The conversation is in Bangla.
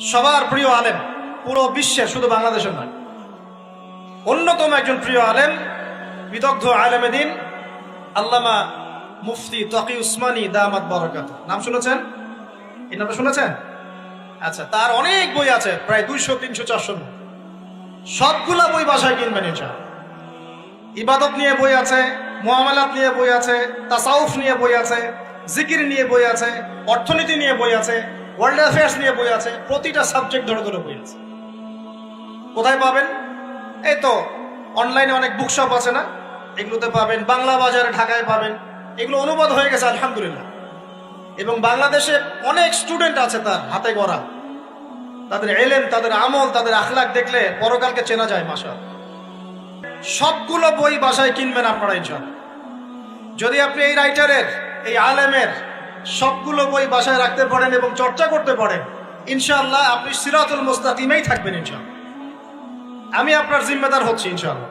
সবার প্রিয় আলেম পুরো বিশ্বে শুধু বাংলাদেশের নয়। অন্যতম একজন প্রিয় আলেম, বিদগ্ধ আলেমে দিন, আল্লামা মুফতি তকি উসমানী দামাত বরকাত। নাম শুনেছেন? এই নামটা শুনেছেন? আচ্ছা তার অনেক বই আছে, প্রায় দুইশো, তিনশো, চারশো সবগুলা বই বাসায় কিনবেন ইনশাআল্লাহ। ইবাদত নিয়ে বই আছে, মুআমালাত নিয়ে বই আছে, তাসাউফ নিয়ে বই আছে, জিকির নিয়ে বই আছে, অর্থনীতি নিয়ে বই আছে ওয়ার্ল্ড অ্যাফেয়ার্স নিয়ে বই আছে, প্রতিটা সাবজেক্ট ধরে ধরে বই আছে। কোথায় পাবেন? এই তো অনলাইনে অনেক বুকশপ আছে না? এগুলোতে পাবেন, বাংলা বাজারে, ঢাকায় পাবেন। এগুলো অনুবাদ হয়ে গেছে, আলহামদুলিল্লাহ। এবং বাংলাদেশে অনেক স্টুডেন্ট আছে তার হাতে গড়া। তাদের এলেম, তাদের আমল, তাদের আখলাক দেখলে পরকালকে চেনা যায় মাসা সবগুলো বই বাসায় কিনবেন আপনারা ইনশাল্লাহ যদি আপনি এই রাইটারের এই আলেমের সবগুলো বই বাসায় রাখতে পারেন এবং চর্চা করতে পারেন। ইনশাআল্লাহ আপনি সিরাতুল মুস্তাকিমেই থাকবেন ইনশাআল্লাহ। আমি আপনার জিম্মেদার হচ্ছি ইনশাআল্লাহ।